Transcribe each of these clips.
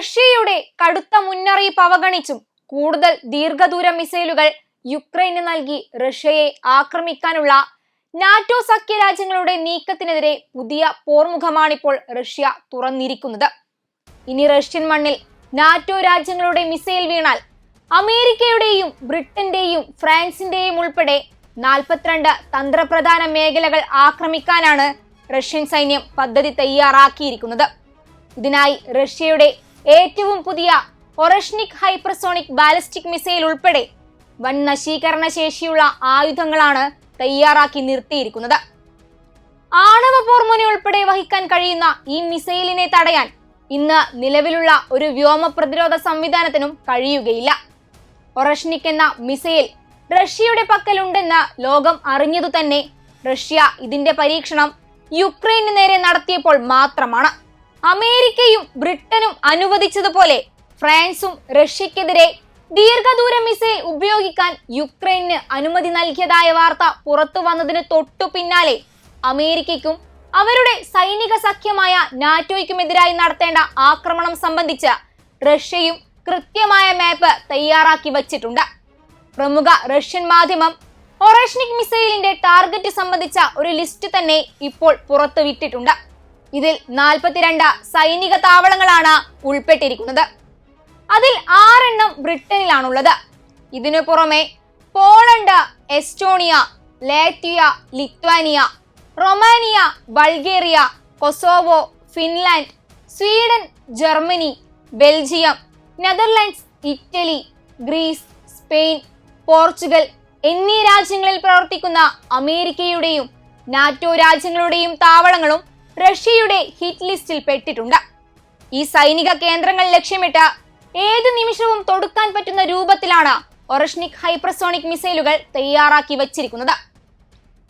റഷ്യയുടെ കടുത്ത മുന്നറിയിപ്പ് അവഗണിച്ചും കൂടുതൽ ദീർഘദൂര മിസൈലുകൾ യുക്രൈന് നൽകി റഷ്യയെ ആക്രമിക്കാനുള്ള നാറ്റോ സഖ്യ രാജ്യങ്ങളുടെ നീക്കത്തിനെതിരെ പുതിയ പോർമുഖമാണിപ്പോൾ റഷ്യ തുറന്നിരിക്കുന്നത്. ഇനി റഷ്യൻ മണ്ണിൽ നാറ്റോ രാജ്യങ്ങളുടെ മിസൈൽ വീണാൽ അമേരിക്കയുടെയും ബ്രിട്ടന്റെയും ഫ്രാൻസിന്റെയും ഉൾപ്പെടെ നാൽപ്പത്തിരണ്ട് തന്ത്രപ്രധാന മേഖലകൾ ആക്രമിക്കാനാണ് റഷ്യൻ സൈന്യം പദ്ധതി തയ്യാറാക്കിയിരിക്കുന്നത്. ഇതിനായി റഷ്യയുടെ ഏറ്റവും പുതിയ ഒറഷ്നിക് ഹൈപ്പർസോണിക് ബാലിസ്റ്റിക് മിസൈൽ ഉൾപ്പെടെ വൻ നശീകരണ ശേഷിയുള്ള ആയുധങ്ങളാണ് തയ്യാറാക്കി നിർത്തിയിരിക്കുന്നത്. ആണവ പോർമുന ഉൾപ്പെടെ വഹിക്കാൻ കഴിയുന്ന ഈ മിസൈലിനെ തടയാൻ ഇന്ന് നിലവിലുള്ള ഒരു വ്യോമ പ്രതിരോധ സംവിധാനത്തിനും കഴിയുകയില്ല. ഒറഷ്നിക് എന്ന മിസൈൽ റഷ്യയുടെ പക്കലുണ്ടെന്ന് ലോകം അറിഞ്ഞതു തന്നെ റഷ്യ ഇതിന്റെ പരീക്ഷണം യുക്രൈന് നേരെ നടത്തിയപ്പോൾ മാത്രമാണ്. അമേരിക്കയും ബ്രിട്ടനും അനുവദിച്ചതുപോലെ ഫ്രാൻസും റഷ്യക്കെതിരെ ദീർഘദൂര മിസൈൽ ഉപയോഗിക്കാൻ യുക്രൈന് അനുമതി നൽകിയതായ വാർത്ത പുറത്തു വന്നതിന് തൊട്ടു പിന്നാലെ അമേരിക്കയ്ക്കും അവരുടെ സൈനിക സഖ്യമായ നാറ്റോയ്ക്കുമെതിരായി നടത്തേണ്ട ആക്രമണം സംബന്ധിച്ച് റഷ്യയും കൃത്യമായ മാപ്പ് തയ്യാറാക്കി വച്ചിട്ടുണ്ട്. പ്രമുഖ റഷ്യൻ മാധ്യമം ഒറേഷ്നിക് മിസൈലിന്റെ ടാർഗറ്റ് സംബന്ധിച്ച ഒരു ലിസ്റ്റ് തന്നെ ഇപ്പോൾ പുറത്തുവിട്ടിട്ടുണ്ട്. ഇതിൽ നാൽപ്പത്തിരണ്ട് സൈനിക താവളങ്ങളാണ് ഉൾപ്പെട്ടിരിക്കുന്നത്. അതിൽ ആറെണ്ണം ബ്രിട്ടനിലാണുള്ളത്. ഇതിനു പുറമെ Poland Estonia Latvia Lithuania Romania Bulgaria Kosovo Finland Sweden Germany Belgium Netherlands Italy Greece Spain Portugal എന്നീ രാജ്യങ്ങളിൽ പ്രവർത്തിക്കുന്ന അമേരിക്കയുടെയും നാറ്റോ രാജ്യങ്ങളുടെയും താവളങ്ങളും റഷ്യയുടെ ഹിറ്റ് ലിസ്റ്റിൽ പെട്ടിട്ടുണ്ട്. ഈ സൈനിക കേന്ദ്രങ്ങൾ ലക്ഷ്യമിട്ട് ഏത് നിമിഷവും തൊടുക്കാൻ പറ്റുന്ന രൂപത്തിലാണ് ഒറഷ്നിക് ഹൈപ്രസോണിക് മിസൈലുകൾ തയ്യാറാക്കി വച്ചിരിക്കുന്നത്.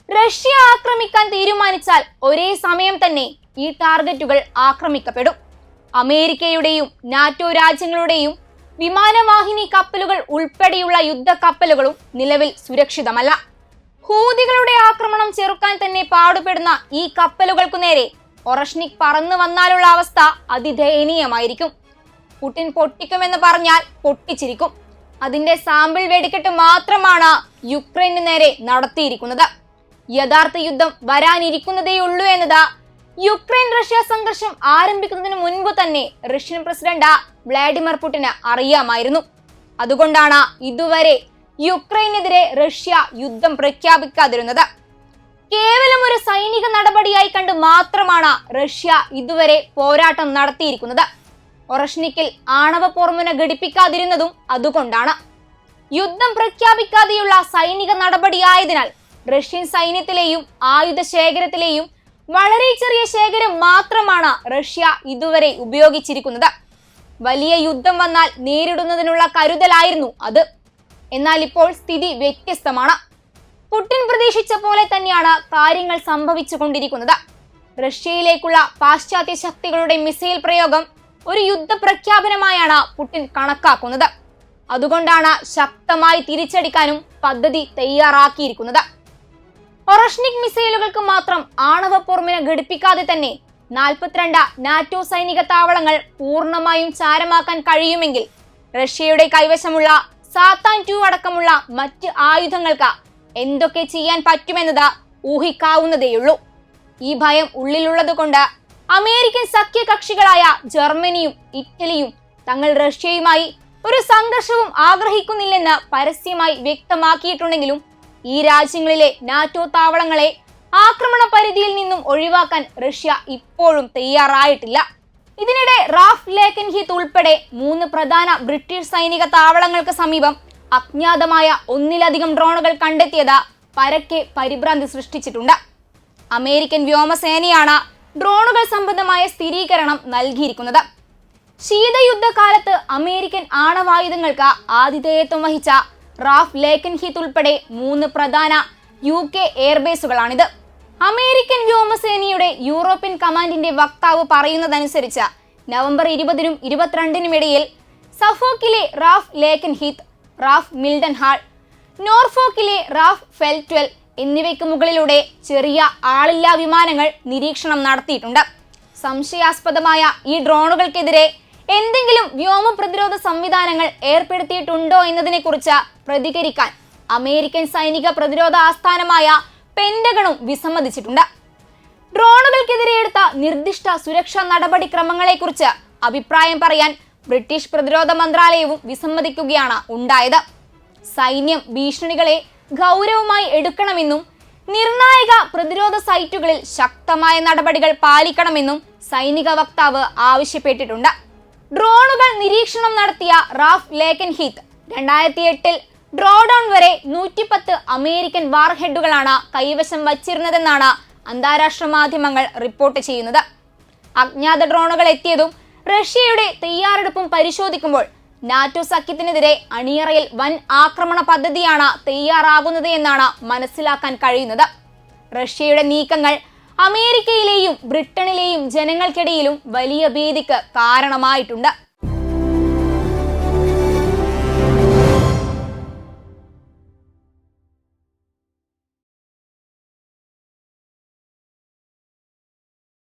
റഷ്യ ആക്രമിക്കാൻ തീരുമാനിച്ചാൽ ഒരേ സമയം തന്നെ ഈ ടാർഗറ്റുകൾ ആക്രമിക്കപ്പെടും. അമേരിക്കയുടെയും നാറ്റോ രാജ്യങ്ങളുടെയും വിമാനവാഹിനി കപ്പലുകൾ ഉൾപ്പെടെയുള്ള യുദ്ധക്കപ്പലുകളും നിലവിൽ സുരക്ഷിതമല്ല. ഹൂതികളുടെ ആക്രമണം ചെറുക്കാൻ തന്നെ പാടുപെടുന്ന ഈ കപ്പലുകൾക്കു നേരെ ഒറഷ്നിക് പറന്നു വന്നാലുള്ള അവസ്ഥ അതിദയനീയമായിരിക്കും. പുട്ടിൻ പൊട്ടിക്കുമെന്ന് പറഞ്ഞാൽ പൊട്ടിച്ചിരിക്കും. അതിന്റെ സാമ്പിൾ വെടിക്കെട്ട് മാത്രമാണ് യുക്രൈന് നേരെ നടത്തിയിരിക്കുന്നത്. യഥാർത്ഥ യുദ്ധം വരാനിരിക്കുന്നതേയുള്ളൂ എന്നത് യുക്രൈൻ റഷ്യ സംഘർഷം ആരംഭിക്കുന്നതിന് മുൻപ് തന്നെ റഷ്യൻ പ്രസിഡന്റ് വ്ളാഡിമിർ പുടിന് അറിയാമായിരുന്നു. അതുകൊണ്ടാണ് ഇതുവരെ യുക്രൈനെതിരെ റഷ്യ യുദ്ധം പ്രഖ്യാപിക്കാതിരുന്നത്. കേവലം ഒരു സൈനിക നടപടിയായി കണ്ട് മാത്രമാണ് റഷ്യ ഇതുവരെ പോരാട്ടം നടത്തിയിരിക്കുന്നത്. ഒറഷ്നിക്കിൽ ആണവ പോർമുന ഘടിപ്പിക്കാതിരുന്നതും അതുകൊണ്ടാണ്. യുദ്ധം പ്രഖ്യാപിക്കാതെയുള്ള സൈനിക നടപടിയായതിനാൽ റഷ്യൻ സൈന്യത്തിലെയും ആയുധ ശേഖരത്തിലെയും വളരെ ചെറിയ ശേഖരം മാത്രമാണ് റഷ്യ ഇതുവരെ ഉപയോഗിച്ചിരിക്കുന്നത്. വലിയ യുദ്ധം വന്നാൽ നേരിടുന്നതിനുള്ള കരുതലായിരുന്നു അത്. എന്നാൽ ഇപ്പോൾ സ്ഥിതി വ്യത്യസ്തമാണ്. പുടിൻ പ്രതീക്ഷിച്ച പോലെ തന്നെയാണ് കാര്യങ്ങൾ സംഭവിച്ചുകൊണ്ടിരിക്കുന്നത്. റഷ്യയിലേക്കുള്ള പാശ്ചാത്യ ശക്തികളുടെ മിസൈൽ പ്രയോഗം ഒരു യുദ്ധ പ്രഖ്യാപനമായാണ് പുടിൻ കണക്കാക്കുന്നത്. അതുകൊണ്ടാണ് ശക്തമായി തിരിച്ചടിക്കാനും പദ്ധതി തയ്യാറാക്കിയിരിക്കുന്നത്. ഒറഷ്നിക് മിസൈലുകൾക്ക് മാത്രം ആണവ പോർമിന ഘടിപ്പിക്കാതെ തന്നെ നാൽപ്പത്തിരണ്ട് നാറ്റോ സൈനിക താവളങ്ങൾ പൂർണമായും ചാരമാക്കാൻ കഴിയുമെങ്കിൽ റഷ്യയുടെ കൈവശമുള്ള സാത്താൻ ടു അടക്കമുള്ള മറ്റ് ആയുധങ്ങൾക്ക് എന്തൊക്കെ ചെയ്യാൻ പറ്റുമെന്നത് ഊഹിക്കാവുന്നതേയുള്ളൂ. ഈ ഭയം ഉള്ളിലുള്ളത് കൊണ്ട് അമേരിക്കൻ സഖ്യകക്ഷികളായ ജർമ്മനിയും ഇറ്റലിയും തങ്ങൾ റഷ്യയുമായി ഒരു സംഘർഷവും ആഗ്രഹിക്കുന്നില്ലെന്ന് പരസ്യമായി വ്യക്തമാക്കിയിട്ടുണ്ടെങ്കിലും ഈ രാജ്യങ്ങളിലെ നാറ്റോ താവളങ്ങളെ ആക്രമണ പരിധിയിൽ നിന്നും ഒഴിവാക്കാൻ റഷ്യ ഇപ്പോഴും തയ്യാറായിട്ടില്ല. ഇതിനിടെ റാഫ് ലേക്കൻഹിത്ത് ഉൾപ്പെടെ മൂന്ന് പ്രധാന ബ്രിട്ടീഷ് സൈനിക താവളങ്ങൾക്ക് സമീപം അജ്ഞാതമായ ഒന്നിലധികം ഡ്രോണുകൾ കണ്ടെത്തിയത് പരക്കെ പരിഭ്രാന്തി സൃഷ്ടിച്ചിട്ടുണ്ട്. അമേരിക്കൻ വ്യോമസേനയാണ് ഡ്രോണുകൾ സംബന്ധമായ സ്ഥിരീകരണം നൽകിയിരിക്കുന്നത്. ശീതയുദ്ധകാലത്ത് അമേരിക്കൻ ആണവായുധങ്ങൾക്ക് ആതിഥേയത്വം വഹിച്ച റാഫ് ലേക്കൻഹീത്ത് ഉൾപ്പെടെ മൂന്ന് പ്രധാന യു കെ എയർബേസുകളാണിത്. അമേരിക്കൻ വ്യോമസേനയുടെ യൂറോപ്യൻ കമാൻഡിന്റെ വക്താവ് പറയുന്നതനുസരിച്ച് നവംബർ ഇരുപതിനും ഇരുപത്തിരണ്ടിനും ഇടയിൽ സഫോക്കിലെ RAF Lakenheath RAF Mildenhall നോർഫോക്കിലെ റാഫ് ഫെൽറ്റ്വെൽ എന്നിവയ്ക്ക് മുകളിലൂടെ ചെറിയ ആളില്ലാ വിമാനങ്ങൾ നിരീക്ഷണം നടത്തിയിട്ടുണ്ട്. സംശയാസ്പദമായ ഈ ഡ്രോണുകൾക്കെതിരെ എന്തെങ്കിലും വ്യോമ പ്രതിരോധ സംവിധാനങ്ങൾ ഏർപ്പെടുത്തിയിട്ടുണ്ടോ എന്നതിനെക്കുറിച്ച് പ്രതികരിക്കാൻ അമേരിക്കൻ സൈനിക പ്രതിരോധ ആസ്ഥാനമായ പെന്റഗണും വിസമ്മതിച്ചിട്ടുണ്ട്. ഡ്രോണുകൾക്കെതിരെ എടുത്ത നിർദ്ദിഷ്ട സുരക്ഷാ നടപടിക്രമങ്ങളെക്കുറിച്ച് അഭിപ്രായം പറയാൻ ബ്രിട്ടീഷ് പ്രതിരോധ മന്ത്രാലയവും വിസമ്മതിക്കുകയാണ് ഉണ്ടായത്. സൈന്യം ഭീഷണികളെ ഗൗരവമായി എടുക്കണമെന്നും നിർണായക പ്രതിരോധ സൈറ്റുകളിൽ ശക്തമായ നടപടികൾ പാലിക്കണമെന്നും സൈനിക വക്താവ് ആവശ്യപ്പെട്ടിട്ടുണ്ട്. ഡ്രോണുകൾ നിരീക്ഷണം നടത്തിയ റാഫ് ലേക്കൻ ഹീത്ത് രണ്ടായിരത്തി എട്ടിൽ ഡ്രോഡൌൺ വരെ നൂറ്റിപ്പത്ത് അമേരിക്കൻ വാർഹെഡുകളാണ് കൈവശം വച്ചിരുന്നതെന്നാണ് അന്താരാഷ്ട്ര മാധ്യമങ്ങൾ റിപ്പോർട്ട് ചെയ്യുന്നത്. അജ്ഞാത ഡ്രോണുകൾ എത്തിയതും റഷ്യയുടെ തയ്യാറെടുപ്പും പരിശോധിക്കുമ്പോൾ നാറ്റോ സഖ്യത്തിനെതിരെ അണിയറയിൽ വൻ ആക്രമണ പദ്ധതിയാണ് തയ്യാറാകുന്നത് എന്നാണ് മനസ്സിലാക്കാൻ കഴിയുന്നത്. റഷ്യയുടെ നീക്കങ്ങൾ അമേരിക്കയിലെയും ബ്രിട്ടനിലെയും ജനങ്ങൾക്കിടയിലും വലിയ ഭീതിക്ക് കാരണമായിട്ടുണ്ട്.